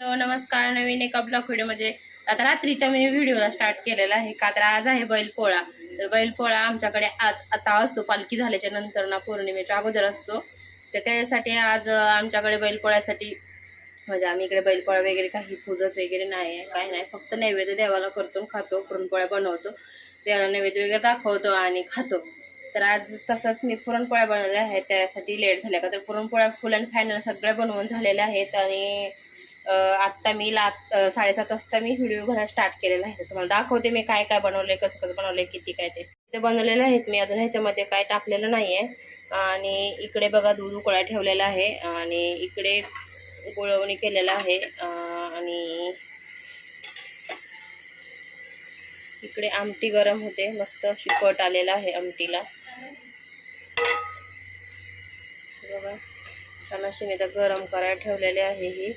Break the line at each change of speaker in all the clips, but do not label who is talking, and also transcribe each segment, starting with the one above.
Hello नमस्कार नवीन एका block व्हिडिओमध्ये. आता रात्रीच्या मी व्हिडिओला स्टार्ट केलेला आहे. का तर आज आहे बैलपोळा. तर बैलपोळा आमच्याकडे आज आता असतो. पालखी झाल्याच्यानंतर ना पौर्णिमेच्या अगोदर असतो. तर त्यासाठी आज आमच्याकडे बैलपोळ्यासाठी म्हणजे आम्ही इकडे बैलपोळा वगैरे काही पूजत वगैरे नाही आहे. काही नाही. फक्त नैवेद्य देवाला करतो खातो. पुरणपोळ्या बनवतो. त्याला नैवेद्य वगैरे दाखवतो आणि खातो. तर आज तसंच मी पुरणपोळ्या बनवल्या आहेत. त्यासाठी लेट झाल्या. का तर पुरणपोळ्या फुल अँड फायनल सगळ्या बनवून झालेल्या आहेत. आणि आत्ता मी लात साडेसात वाजता मी व्हिडिओ घालायला स्टार्ट केलेला आहे. तुम्हाला दाखवते मी काय काय बनवलंय कसं कसं बनवलंय किती काय ते. ते बनवलेलं आहेत मी अजून ह्याच्यामध्ये काय टाकलेलं नाही आहे आणि इकडे बघा दूध उकळा ठेवलेला आहे आणि इकडे गुळवणी केलेलं आहे. आणि इकडे आमटी गरम होते. मस्त अशी पट आलेला आहे आमटीला. बघा छान अशी मी तर गरम करायला ठेवलेली आहे ही.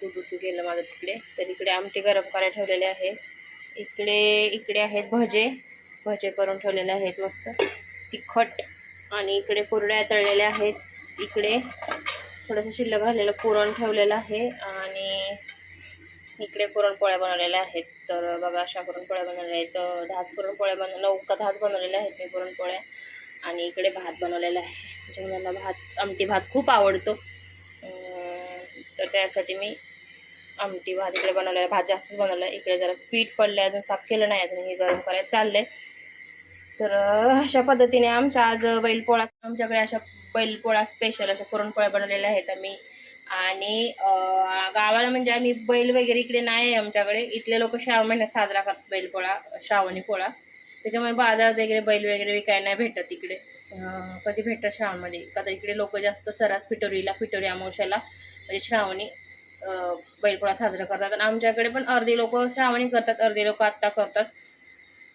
दूध उतू गेलं माझं तिकडे. तर इकडे आमटी गरम करायला ठेवलेले आहे इकडे इकडे आहेत भजे. भजे करून ठेवलेले आहेत मस्त. तिखट आणि इकडे कुरड्या तळलेल्या आहेत. इकडे थोडंसं शिल्लक घालेलं पुरण ठेवलेलं आहे आणि इकडे पुरणपोळ्या बनवलेल्या आहेत. तर बघा अशा पुरणपोळ्या बनवलेल्या आहेत. तर दहाच पुरणपोळ्या बन नऊ का दहाच बनवलेल्या आहेत मी पुरणपोळ्या आणि इकडे भात बनवलेला आहे. म्हणजे मला भात आमटी भात खूप आवडतो. तर त्यासाठी मी आमटी भात इकडे बनवलेलं आहे. भात जास्तच बनवला. आहे इकडे जरा पीठ पडलं अजून साफ केलं नाही अजून हे गरम करायचं चाललंय. तर अशा पद्धतीने आमच्या आज बैलपोळा आमच्याकडे अशा बैलपोळा स्पेशल अशा पुरणपोळ्या बनवलेल्या आहेत आम्ही. आणि गावाला म्हणजे आम्ही बैल वगैरे इकडे नाही आहे आमच्याकडे. इथले लोक श्रावण महिन्यात साजरा करतात बैलपोळा श्रावणी पोळा. त्याच्यामुळे बाजारात वगैरे बैल वगैरे विकायला नाही भेटत इकडे. कधी भेटतात श्रावणमध्ये. का तर इकडे लोक जास्त सरास पिटोरीला पिटोरी अमावश्याला म्हणजे श्रावणी बैलपोळा साजरा करतात. आणि आमच्याकडे पण अर्धी लोक श्रावणी करतात अर्धी लोक आत्ता करतात.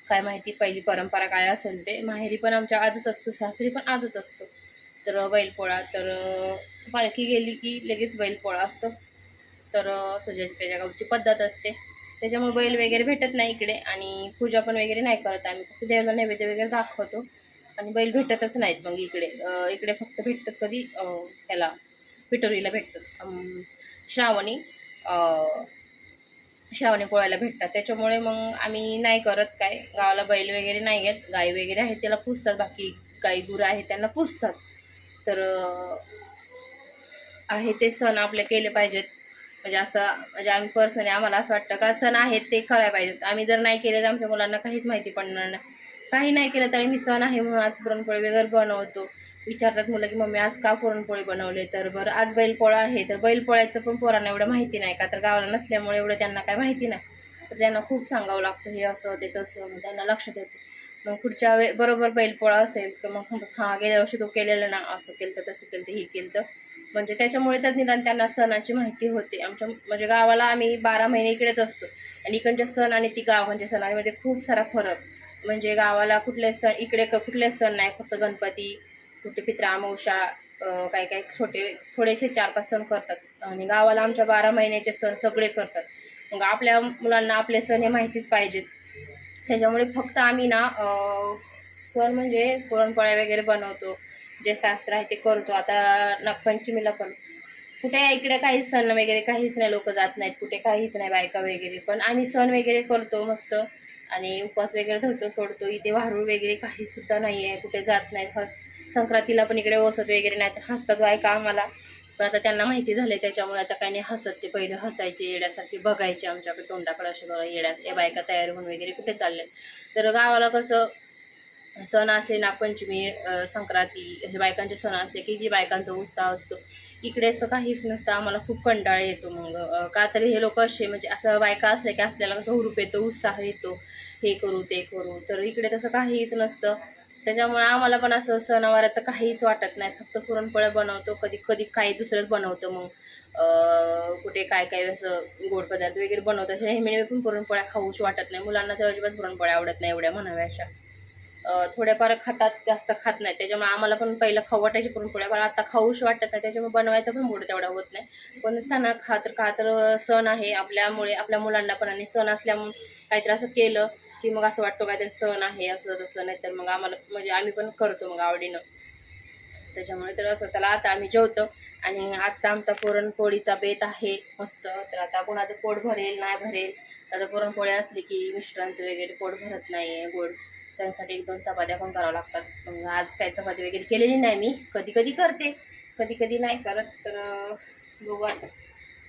काय माहिती पहिली परंपरा काय असेल ते माहेरी पण आमच्या आजच असतो सासरी पण आजच असतो. तर बैलपोळा तर पालखी गेली की लगेच बैलपोळा असतो. तर अं, सुजाची त्याच्या गावची पद्धत असते. त्याच्यामुळे बैल वगैरे भेटत नाही इकडे आणि पूजा पण वगैरे नाही करत आम्ही. फक्त देवाला नैवेद्य वगैरे दाखवतो. आणि बैल भेटतच नाहीत मग इकडे. इकडे फक्त भेटतात कधी ह्याला पिटोरीला भेटतात. श्रावणी श्रावणी पोळ्याला भेटतात. त्याच्यामुळे मग आम्ही नाही करत काय. गावाला बैल वगैरे नाही घेत गाई वगैरे आहेत त्याला पुसतात. बाकी गाई गुरं आहेत त्यांना पुसतात. तर आहे ते सण आपले केले पाहिजेत. म्हणजे असं म्हणजे आम्ही पर्सनली आम्हाला असं वाटतं का सण आहेत ते करायला पाहिजेत. आम्ही जर नाही केले तर आमच्या मुलांना काहीच माहिती पडणार नाही. काही नाही केलं तरी मी सण आहे म्हणून आज पुरणपोळी वगैरे बनवतो. विचारतात मुलं की मम्मी आज का पुरणपोळी बनवले? तर बरं आज बैलपोळा आहे. तर बैलपोळ्याचं पण पोरांना एवढं माहिती नाही का? तर गावाला नसल्यामुळे एवढं त्यांना काय माहिती नाही. तर त्यांना खूप सांगावं लागतं हे असं ते तसं. मग त्यांना लक्षात येतं. मग पुढच्या वे बरोबर बैलपोळा असेल तर मग हां गेल्या वर्षी तो केलेलं ना असं केलं तर तसं केलं तर हे केलं तर म्हणजे त्याच्यामुळे तर निदान त्यांना सणाची माहिती होते. आमच्या म्हणजे गावाला आम्ही बारा महिने इकडेच असतो. आणि इकडचे सण आणि ती गावांच्या सणांमध्ये खूप सारा फरक. म्हणजे गावाला कुठले सण इकडे क- कुठले सण नाही फक्त गणपती कुठे पित्रा अमावशा काही काही छोटे थोडेसे चार पाच सण करतात. आणि गावाला आमच्या बारा महिन्याचे सण सगळे करतात. मग आपल्या मुलांना आपले सण हे माहितीच पाहिजेत. त्याच्यामुळे फक्त आम्ही ना सण म्हणजे पुरणपोळ्या वगैरे बनवतो जे शास्त्र आहे ते करतो. आता नागपंचमीला पण कुठे इकडे काहीच सण वगैरे काहीच नाही लोक जात नाहीत. कुठे काहीच नाही बायका वगैरे. पण आम्ही सण वगैरे करतो मस्त. आणि उपवास वगैरे धरतो सोडतो. इथे वारूळ वगैरे काही सुद्धा नाही आहे कुठे जात नाही संक्रांतीला पण इकडे वसत वगैरे नाही तर हसतात बायका आम्हाला? पण आता त्यांना माहिती झाले त्याच्यामुळे आता काही नाही हसत ते. पहिले हसायचे येड्यासारखे बघायचे आमच्याकडे तोंडाकडे असे बघा येड्या या बायका तयार होऊन वगैरे कुठे चालले तर गावाला कसं सण असे नागपंचमी संक्रांती हे बायकांचे सण असले की जी बायकांचा उत्साह असतो. इकडे असं काहीच नसतं आम्हाला खूप कंटाळा येतो मग. का तरी हे लोक असे म्हणजे असं बायका असले की आपल्याला कसं हुरूप येतो उत्साह येतो. हे करू ते करू. तर इकडे तसं काहीच नसतं. त्याच्यामुळे आम्हाला पण असं सणावाराचं काहीच वाटत नाही. फक्त पुरणपोळ्या बनवतो कधी कधी काही दुसरंच बनवतो मग. कुठे काय काय असं गोड पदार्थ वगैरे बनवतो अशा नेहमी पण पुरणपोळ्या खाऊच वाटत नाही. मुलांना तर अजिबात पुरणपोळ्या आवडत नाही एवढ्या म्हणाव्या अशा थोड्याफार खातात जास्त खात नाही त्याच्यामुळे आम्हाला पण पहिलं खाऊ वाटायची पुरणपोळ्या पण आता खाऊशी वाटत नाही त्याच्यामुळे बनवायचा पण मूड तेवढा होत नाही. पण सणा खातर का तर सण आहे. आपल्यामुळे आपल्या मुलांना पण आणि सण असल्यामुळे काहीतरी असं केलं की मग असं वाटतो काहीतरी सण आहे असं तसं. नाही तर मग आम्हाला म्हणजे आम्ही पण करतो मग आवडीनं. त्याच्यामुळे तर असं त्याला आता आम्ही जेवतो. आणि आजचा आमचा पुरणपोळीचा बेत आहे मस्त. तर आता कोणाचं पोट भरेल नाही भरेल. आता पुरणपोळी असली की मिस्टरांचं वगैरे पोट भरत नाही आहे गोड. त्यांसाठी एक दोन चपात्या पण करावं लागतात. मग आज काय चपाती वगैरे केलेली नाही मी. कधी कधी करते. कधी कधी नाही करत तर बघू आता.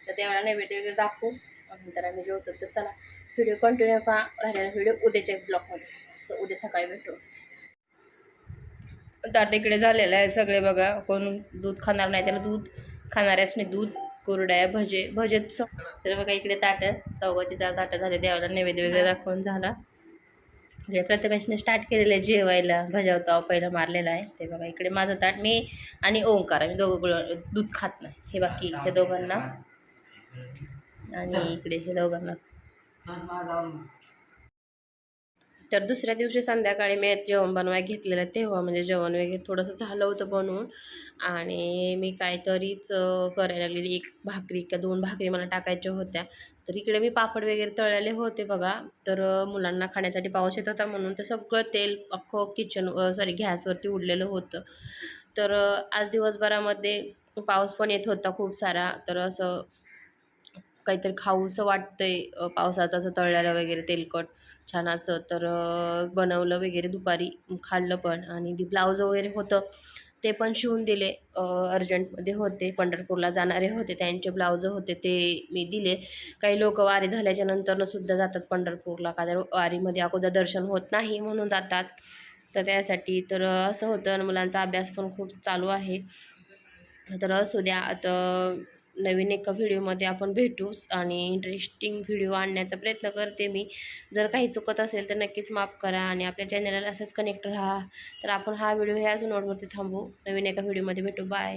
तर देवाला नैवेद्य वगैरे दाखवू. नंतर आम्ही जेवतो. तर चला व्हिडिओ कंटिन्यू पहा. राहिलेला व्हिडिओ उद्याच्या ब्लॉगमध्ये. असं उद्या सकाळी भेटू. तर इकडे झालेलं आहे सगळे बघा. कोण दूध खाणार नाही त्याला दूध. खाणाऱ्यासने दूध कोरड्या भजे. भजेच तर बघा इकडे ताटं. चौघाची चार ताटं झाले. देवाला नैवेद्य वगैरे दाखवून झाला. म्हणजे प्रत्येकाने स्टार्ट केलेलं आहे जेवायला. भजावता पहिला मारलेला आहे. ते बघा इकडे माझं ताट मी आणि ओंकार आम्ही दोघं गुळ- दूध खात नाही. हे बाकी हे दोघांना. आणि इकडे हे दोघांना. तर दुसऱ्या दिवशी संध्याकाळी मी जेवण बनवाय घेतलेलं तेव्हा म्हणजे जेवण वगैरे थोडंसं झालं होतं बनवून. आणि मी काहीतरीच करायला लागलेली. एक भाकरी का दोन भाकरी मला टाकायच्या होत्या. तर इकडे मी पापड वगैरे तळलेले होते बघा. तर मुलांना खाण्यासाठी पाऊस येत होता म्हणून ते सगळं तेल अख्खं किचन सॉरी गॅसवरती उडलेलं होतं. तर आज दिवसभरामध्ये पाऊस पण येत होता खूप सारा. तर असं काहीतरी खाऊसं वाटतंय पावसाचं असं तळलेलं वगैरे तेलकट छान असं. तर बनवलं वगैरे दुपारी खाल्लं पण. आणि ती ब्लाऊज वगैरे होतं ते पण शिवून दिले अर्जंटमध्ये होते पंढरपूरला जाणारे होते त्यांचे ब्लाऊज होते ते मी दिले. काही लोक वारी झाल्याच्या नंतरनं सुद्धा जातात पंढरपूरला का तर वारीमध्ये अगोदर दर्शन होत नाही म्हणून जातात. तर त्यासाठी तर असं होतं. आणि मुलांचा अभ्यास पण खूप चालू आहे. तर असू द्या आता नवीन एका व्हिडिओमध्ये आपण भेटूच आणि इंटरेस्टिंग व्हिडिओ आणण्याचा प्रयत्न करते मी. जर काही चुकत असेल तर नक्कीच माफ करा आणि आपल्या चॅनलला असंच कनेक्ट राहा. तर आपण हा व्हिडिओ ह्याच नोटवरती थांबू. नवीन एका व्हिडिओमध्ये भेटू. बाय